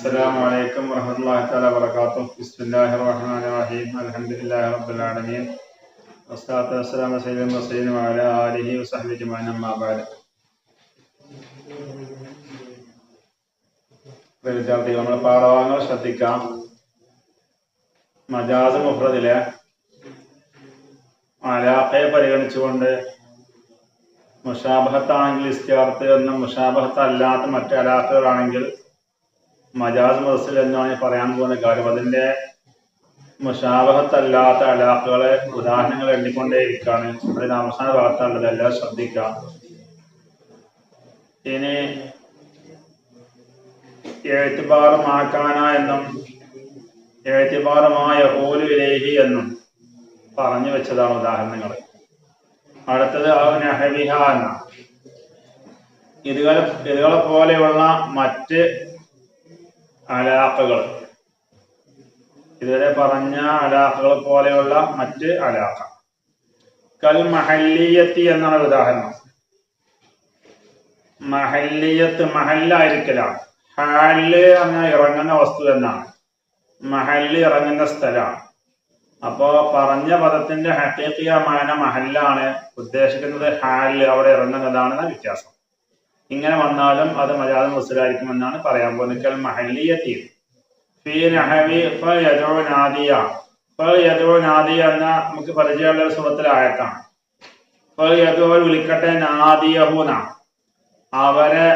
السلام عليكم ورحمة الله تعالى وبركاته بسم الله الرحمن الرحيم الحمد لله رب العالمين والصلاة والسلام على سيدنا المرسلين وعلى آله وصحبه أجمعين أما بعد വിദ്യാർത്ഥികൾ നമ്മൾ പാഠഭാഗങ്ങൾ ശ്രദ്ധിക്കാം മജാസ് മുഫ്രദിലെ അലാഖയെ പരിഗണിച്ചുകൊണ്ട് മുഷാബഹത്താണെങ്കിൽ ഇസ്തിയാർത്ത് എന്നും മുഷാബഹത്ത് അല്ലാത്ത മറ്റ് അലാഖകളാണെങ്കിൽ മജാസ് മദസിൽ എന്നാണ് പറയാൻ പോകുന്ന കാര്യം. അതിന്റെ മുഷാവഹത്തല്ലാത്ത അലാഖുകളെ ഉദാഹരണങ്ങൾ എണ്ണിക്കൊണ്ടേയിരിക്കാണ് അതിന് അവസാന ഭാഗത്താണുള്ളത്. എല്ലാം ശ്രദ്ധിക്കാം ഇനി എഴുത്തുപാറമാക്കാന എന്നും എഴുത്തുപാറമായ ഓലുവിലേഹി എന്നും പറഞ്ഞു വെച്ചതാണ് ഉദാഹരണങ്ങൾ. അടുത്തത് നഹവിഹ എന്ന. ഇതുകളെ ഇതുകളെ പോലെയുള്ള മറ്റ് അലാഖകൾ ഇതുവരെ പറഞ്ഞ അലാഖകൾ പോലെയുള്ള മറ്റ് അലാഖ കൽ മഹല്ലിയത്തി എന്നാണ് ഉദാഹരണം. മഹല്ലിയത്ത് മഹല്ലായിരിക്കലാണ്. ഹാൽ എന്ന ഇറങ്ങുന്ന വസ്തു എന്നാണ്. മഹല്ല് ഇറങ്ങുന്ന സ്ഥലമാണ്. അപ്പോ പറഞ്ഞ പദത്തിന്റെ ഹക്കീക്കിയ മാന മഹല്ലാണ് ഉദ്ദേശിക്കുന്നത് ഹാൽ അവിടെ ഇറങ്ങുന്നതാണെന്ന വ്യത്യാസം. ഇങ്ങനെ വന്നാലും അത് മലയാള മുസ്ലായിരിക്കുമെന്നാണ് പറയാൻ പോകുന്നത്. എന്ന നമുക്ക് പരിചയമുള്ള ഒരു സുഹൃത്തിലായത്താണ് ഫ യദോ വിളിക്കട്ടെ നാദിയഹൂന. അവരെ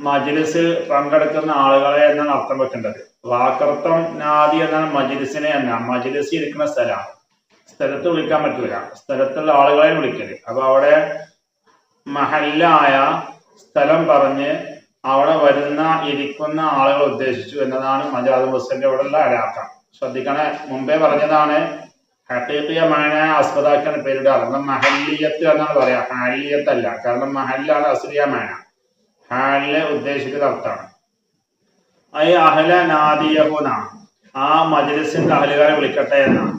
മജ്ലിസിൽ പങ്കെടുക്കുന്ന ആളുകളെ എന്നാണ് അർത്ഥം വെക്കേണ്ടത്. വാക്കർത്ഥം നാദി എന്നാണ് മജ്ലിസിനെ എന്നാണ് മജ്ലിസിൽ ഇരിക്കുന്ന സ്ഥലമാണ്. സ്ഥലത്ത് വിളിക്കാൻ പറ്റൂല സ്ഥലത്തുള്ള ആളുകളെ വിളിക്കൽ. അപ്പൊ അവിടെ മഹല്ലായ സ്ഥലം പറഞ്ഞ് അവിടെ വരുന്ന ഇരിക്കുന്ന ആളുകൾ ഉദ്ദേശിച്ചു എന്നതാണ് മജാദ് മുസ്ലിന്റെ ഇവിടെയുള്ള അലാക്ക ശ്രദ്ധിക്കണേ മുമ്പേ പറഞ്ഞതാണ് ഹക്കീക്കിയമായ അസ്പദാക്കാണ് പേരുടെ കാരണം മഹല്ലിയത്ത് എന്നാണ് പറയാ. ഹാലിയത്തല്ല. കാരണം മഹല്ലാണ് അസ്രിയമായ ഹാലിലെ ഉദ്ദേശിക്കുന്ന അർത്ഥമാണ്. ഐ അഹല നാദിയഹുന. ആ മജ്ലിസിന്റെ അഹലുകാരെ വിളിക്കട്ടെ എന്നാണ്.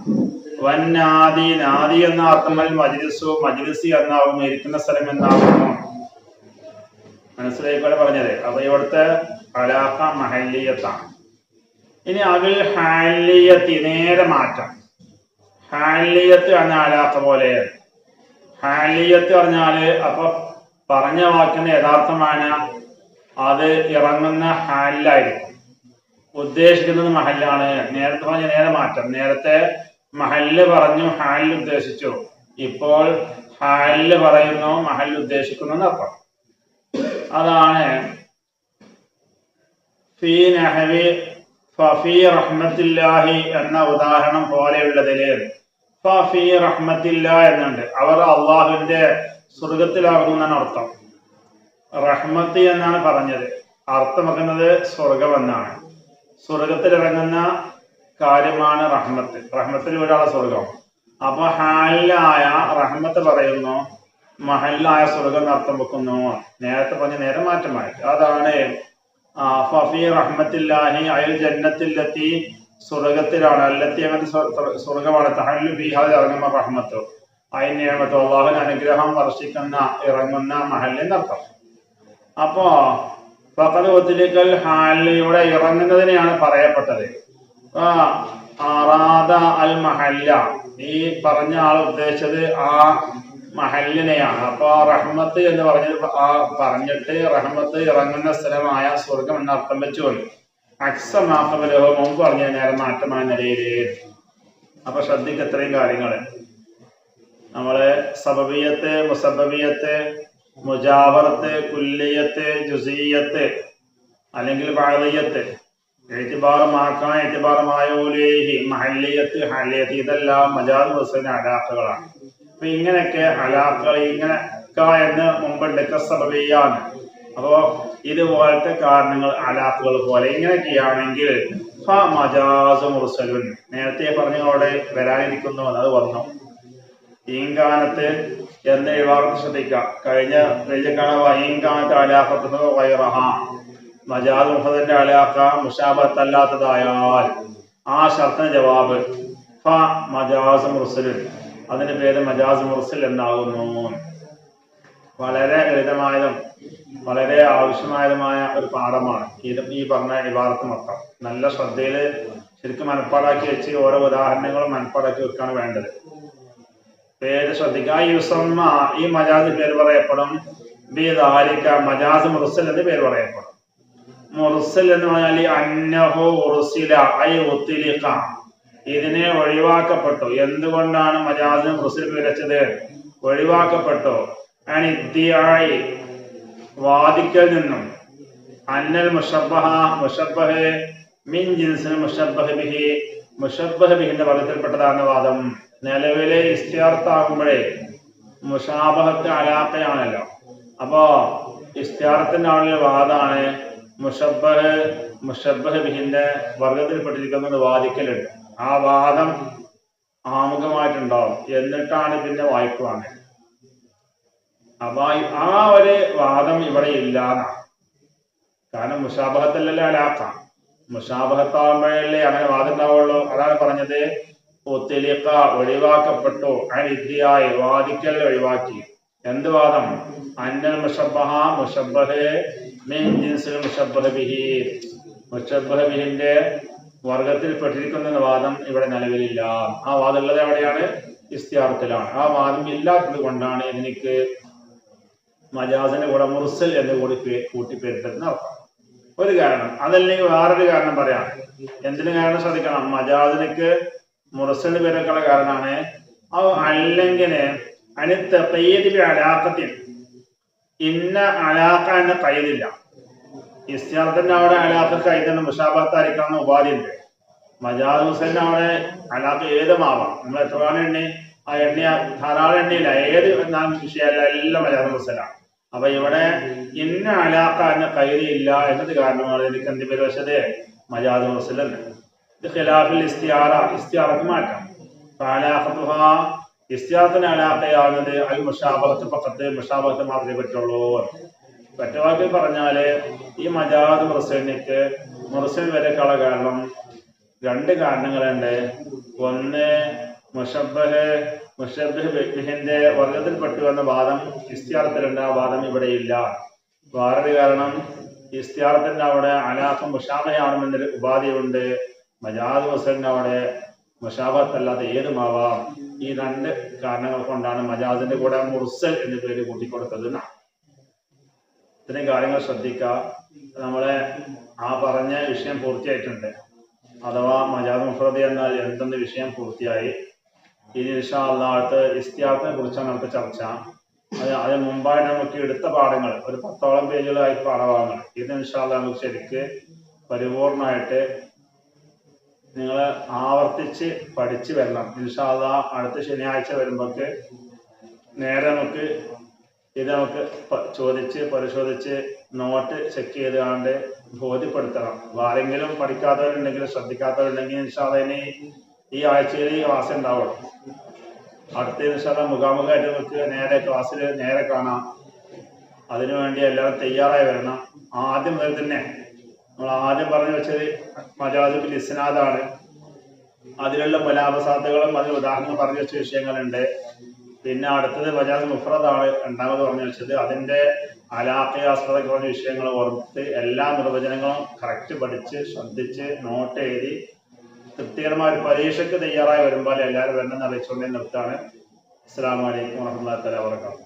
വൻ നാദി നാദി എന്ന അർത്ഥം മജ്ലിസു മജ്ലിസി എന്നാവും ഇരിക്കുന്ന സ്ഥലം എന്നാവുന്നു. മനസ്സിലായിക്കോടെ പറഞ്ഞത്. അപ്പൊ ഇവിടുത്തെ അലാഖ മഹല്ലിയത്താണ് ഇനി അവിൽ ഹാലിയത്തി നേരെ മാറ്റം. ഹാലിയത്ത് പറഞ്ഞ അലാഖ പോലെ. ഹാലിയത്ത് പറഞ്ഞാൽ അപ്പൊ പറഞ്ഞ വാക്കിന്റെ യഥാർത്ഥമാണ് അത് ഇറങ്ങുന്ന ഹാലിലായിരിക്കും. ഉദ്ദേശിക്കുന്നത് മഹല്ലാണ്. നേരത്തെ പറഞ്ഞ നേരെ മാറ്റം. നേരത്തെ മഹല്ല് പറഞ്ഞു ഹാലിൽ ഉദ്ദേശിച്ചു. ഇപ്പോൾ ഹാലിൽ പറയുന്നു മഹല്ല് ഉദ്ദേശിക്കുന്നു എന്നർത്ഥം. അതാണ്. ഫീ റഹ്മത്തില്ലാഹി എന്ന ഉദാഹരണം പോലെയുള്ളതിൽ റഹ്മത്തില്ല എന്നുണ്ട്. അവർ അള്ളാഹുവിന്റെ സ്വർഗത്തിലാകുമെന്നാണ് അർത്ഥം. റഹ്മത്ത് എന്നാണ് പറഞ്ഞത്. അർത്ഥമാക്കുന്നത് സ്വർഗം എന്നാണ് സ്വർഗത്തിലിറങ്ങുന്ന കാര്യമാണ് റഹ്മത്ത്. റഹ്മത്തിൽ ഒരാളെ സ്വർഗം അപ്പൊ ഹാലായ റഹ്മത്ത് പറയുന്നു മഹല്ലായ സ്വർഗം അർത്ഥം വെക്കുന്നു. നേരത്തെ പറഞ്ഞ നേരെ മാറ്റമായിട്ട്. അതാണ് റഹ്മത്തില്ലാഹി അയൽ ജന്നത്തിലെത്തി സ്വർഗത്തിലാണ് അല്ലത്തി അങ്ങനത്തെ സ്വർഗമാണ് തഹല്ലു ബിഹാദ് ഇറങ്ങുന്ന റഹ്മത്ത്. അതിനേമത്ത് അള്ളാഹുവിന് അനുഗ്രഹം വർഷിക്കുന്ന ഇറങ്ങുന്ന മഹല്ലിന്റെ അർത്ഥം അപ്പോ ഫഖദ് ഒത്തിരിക്കൽ ഹാലിയുടെ ഇറങ്ങുന്നതിനെയാണ് പറയപ്പെട്ടത്. ആറാദ അൽ മഹല്ല. ഈ പറഞ്ഞ ആൾ ഉദ്ദേശിച്ചത് ആ മഹല്ലിനെയാണ് അപ്പൊ റഹ്മത്ത് എന്ന് പറഞ്ഞത് ആ പറഞ്ഞിട്ട് റഹ്മത്ത് ഇറങ്ങുന്ന സ്ഥലമായ സ്വർഗം എന്ന അർത്ഥം വെച്ചുകൊണ്ട് അക്സമാക്കബലഹോ മുമ്പ് പറഞ്ഞ നേരം മാറ്റമായ നിലയിൽ. അപ്പൊ ശ്രദ്ധിക്ക ഇത്രയും കാര്യങ്ങൾ. നമ്മൾ സബബിയത്ത് മുസബബിയത്ത് മുജാവറത്ത് കുല്ലിയത്ത് ജുസീയത്ത് അല്ലെങ്കിൽ ബാളിയത്ത് എഴുത്തിബാറമാക്കാൻ എഴുത്തിബാറമായോലേഹി മഹല്ലിയത്ത് ഹല്ലിയത്ത് ഇതെല്ലാം മജാദ് ഹുസൈൻ അലാഖകളാണ് അപ്പൊ ഇങ്ങനെയൊക്കെ ഹലാക്കുകൾ ഇങ്ങനെ എന്ന് മുമ്പുണ്ട് കസബിയാണ് അപ്പോ ഇതുപോലത്തെ കാരണങ്ങൾ അലാഖുകൾ പോലെ ഇങ്ങനെയൊക്കെയാണെങ്കിൽ മുർസലുൻ. നേരത്തെ പറഞ്ഞതോടെ വരാനിരിക്കുന്നു അത് വന്നു ഈങ്കാനത്ത് എന്ന് വിഭാഗത്ത് ശ്രദ്ധിക്കാം കഴിഞ്ഞ കഴിഞ്ഞ ഈങ്കാനത്ത് അലാഖത്തുന്നത് വൈറഹ. മജാദ് മുഹദന്റെ അലാഖ മുഷാബത്തല്ലാത്തതായാൽ ആ ഷർത്തിന് ജവാബ് ഫ മജാസ് മുർസലുൻ. അതിന്റെ പേര് മജാസ് മുർസൽ എന്നാകുന്നു. വളരെ ലളിതമായതും വളരെ ആവശ്യമായതുമായ ഒരു പാഠമാണ്. ഈ പറഞ്ഞ ഇബാറത്ത് മൊത്തം. നല്ല ശ്രദ്ധയിൽ ശരിക്കും മനപ്പാടാക്കി വെച്ച് ഓരോ ഉദാഹരണങ്ങളും മനപ്പാടാക്കി വെക്കാണ് വേണ്ടത്. പേര് ശ്രദ്ധിക്കുക. യുസമ്മ ഈ മജാസ് പേര് പറയപ്പെടും. ബി ദാലിക മജാസ് മുർസൽ എന്ന് പേര് പറയപ്പെടും. മുർസൽ എന്ന് പറഞ്ഞാൽ അന്നഹു ഉറുസില ഐ ഉത്തിലിഖ. ഇതിനെ ഒഴിവാക്കപ്പെട്ടു എന്തുകൊണ്ടാണ് മജാസിന് മുസ്ലിം പേര് വെച്ചത് ഒഴിവാക്കപ്പെട്ടു അനിദ്യായി വാദിക്കൽ നിന്നും. അന്നൽ മുഷബഹ മുഷബ്ബഹ് മിൻ ജിൻസിൽ മുഷബ്ബഹ് ബിഹി മുഷബ്ബഹ് ബിഹിന്റെ വർഗത്തിൽപ്പെട്ടതാണ് വാദം. നിലവിലെ ഇസ്തിയാർത്താകുമ്പോഴേ മുഷാബഹത്ത് അലാത്തയാണല്ലോ അപ്പോ ഇസ്തിയാർത്തിന്റെ ആളിലെ വാദമാണ് മുഷബ്ബഹ് മുഷബ്ബഹ് ബിഹിന്റെ വർഗത്തിൽപ്പെട്ടിരിക്കുന്നത് വാദിക്കലുണ്ട് ആ വാദം ആമുഖമായിട്ടുണ്ടാവും. എന്നിട്ടാണ് പിന്നെ വാങ്ങുന്നത് അപ്പൊ ആ ഒരു വാദം ഇവിടെ ഇല്ലാന്നാണ് കാരണം മുഷാബഹത്തല്ലല്ലേ അലാക്കാം മുഷാബഹത്താകുമ്പോഴല്ലേ അങ്ങനെ വാദം ഉണ്ടാവുള്ളൂ അതാണ് പറഞ്ഞത്. ഒത്തിലിക്ക ഒഴിവാക്കപ്പെട്ടു. അനിദ്യായി വാദിക്കൽ ഒഴിവാക്കി. എന്ത് വാദം? അന്നൽ മുഷബഹ മുഷബഹ് മിൻ ജിൻസിൽ മുഷബഹ് ബിഹി. മുഷബഹ് ബിഹിന്റെ വർഗത്തിൽ പെട്ടിരിക്കുന്ന വാദം ഇവിടെ നിലവിലില്ല. ആ വാദം ഉള്ളത് എവിടെയാണ്? ഇസ്തിയാറത്തിലാണ് ആ വാദം ഇല്ലാത്തത് കൊണ്ടാണ് ഇതിനിക്ക് മജാസിന്റെ കൂടെ മുർസൽ എന്ന് കൂടി കൂട്ടിപ്പേരിട്ടെന്ന് അർത്ഥം. ഒരു കാരണം അതല്ലെങ്കിൽ വേറൊരു കാരണം പറയാം. എന്തിനു കാരണം ശ്രദ്ധിക്കണം? മജാസിനക്ക് മുർസൽ പേരൊക്കെയുള്ള കാരണമാണ്. അല്ലെങ്കിൽ അനു തെയ്യതി അലാക്കത്തിൽ ഇന്ന അലാക്ക എന്ന കയ്യിലില്ല ഇസ്തിയാർത്തിന്റെ അവിടെ അലാക്ക കൈതന്നെ മുഷാബത്തായിരിക്കണം ഉപാധിയുണ്ട്. മജാദ് ഹുസൈൻ അവിടെ ഏത് ഏതുമാവാം നമ്മൾ എത്ര എണ്ണി? ആ എണ്ണ ധാരാളം എണ്ണയില്ല. ഏത് എന്നാലും വിഷയമല്ല എല്ലാം മജാദ് ഹുസൈനാണ് അപ്പൊ ഇവിടെ ഇന്ന അലാക്ക എന്ന ഇല്ല എന്നത് കാരണമാണ് എനിക്ക് എന്ത് പേര് വെച്ചത് മജാദ് ഹുസൈൻ ഇത് ഖിലാഫിൽ ഇസ്തിയാറ ഇസ്തിയാറക്ക് മാറ്റാം. ഇസ്തിയാറത്തിന് അലാഖയാകുന്നത് അൽ മുഷാബത്ത് പക്കത്ത് മുഷാബത്ത് മാത്രമേ പറ്റുള്ളൂ. മറ്റവാക്കിൽ പറഞ്ഞാൽ ഈ മജാദ് മുർസലിനിക്ക് മുർസൽ കള കാരണം രണ്ട് കാരണങ്ങളുണ്ട്. ഒന്ന് മുഷബഹ് മുഷബഹ് ബിഹിന്റെ വർഗത്തിൽപ്പെട്ടു എന്ന വാദം ഇസ്തിയാറത്തിലുണ്ട് ആ വാദം ഇവിടെ ഇല്ല വേറൊരു കാരണം ഇസ്തിയാറത്തിന്റെ അവിടെ അനാഫം മുഷാബയാണെന്നൊരു ഉപാധിയുണ്ട്. മജാദ് മുസലിന്റെ അവിടെ മുഷാബത്തല്ലാത്ത ഏതുമാവാം? ഈ രണ്ട് കാരണങ്ങൾ കൊണ്ടാണ് മജാദിന്റെ കൂടെ മുർസൽ എന്ന് പേര് കൂട്ടിക്കൊടുത്തത് എന്നാണ്. ഇത്രയും കാര്യങ്ങൾ ശ്രദ്ധിക്കുക. നമ്മളെ ആ പറഞ്ഞ വിഷയം പൂർത്തിയായിട്ടുണ്ട്. അഥവാ മജാദ് മുഫ്രദി എന്നാൽ എന്തെന്ന് വിഷയം പൂർത്തിയായി. ഇനി ഇൻഷാ അള്ളാഹത്ത് ഇസ്തിയാത്തിനെ കുറിച്ചാണ് നമുക്ക് ചർച്ച. അത് അതിന് മുമ്പായി നമുക്ക് എടുത്ത പാഠങ്ങൾ ഒരു പത്തോളം പേജുകളായി പാഠഭാഗങ്ങൾ. ഇത് ഇൻഷാല്ല നമുക്ക് ശരിക്ക് പരിപൂർണമായിട്ട് നിങ്ങൾ ആവർത്തിച്ച് പഠിച്ചു വരണം. ഇൻഷാല്ല അടുത്ത ശനിയാഴ്ച വരുമ്പോക്ക് നേരെ നമുക്ക് ഇത് നമുക്ക് ചോദിച്ച് പരിശോധിച്ച് നോട്ട് ചെക്ക് ചെയ്ത് കണ്ട് ബോധ്യപ്പെടുത്തണം. ആരെങ്കിലും പഠിക്കാത്തവരുണ്ടെങ്കിൽ ശ്രദ്ധിക്കാത്തവരുണ്ടെങ്കിൽ ഇൻഷാല്ല ഇനി ഈ ആഴ്ചയിൽ ഈ ക്ലാസ് ഉണ്ടാവണം. അടുത്ത ഇൻഷാല്ല മുഖാമുഖമായിട്ട് നമുക്ക് നേരെ ക്ലാസ്സിൽ നേരെ കാണാം. അതിനുവേണ്ടി എല്ലാവരും തയ്യാറായി വരണം. ആദ്യം മുതൽ തന്നെ നമ്മൾ ആദ്യം പറഞ്ഞു വെച്ചത് മജാദുബിൽ ഇസ്നാദാണ് അതിലുള്ള മുലാബസാത്തുകളും അതിൽ ഉദാഹരണം പറഞ്ഞു വെച്ച വിഷയങ്ങളുണ്ട്. പിന്നെ അടുത്തത് മജാദ് മുഫ്രദാണ് രണ്ടാമത് പറഞ്ഞു വെച്ചത്. അതിന്റെ അലാഖയാസ്പദ പറഞ്ഞ വിഷയങ്ങൾ ഓർത്ത് എല്ലാ നിർവചനങ്ങളും കറക്റ്റ് പഠിച്ച് ശ്രദ്ധിച്ച് നോട്ട് എഴുതി തൃപ്തികരമായ ഒരു പരീക്ഷയ്ക്ക് തയ്യാറായി വരുമ്പോൾ എല്ലാവരും വരണമെന്ന് അറിയിച്ചുകൊണ്ടേ നിർത്താണ് അസ്സാം വലൈക്കും വാഹമത്തല വർക്കാത്തു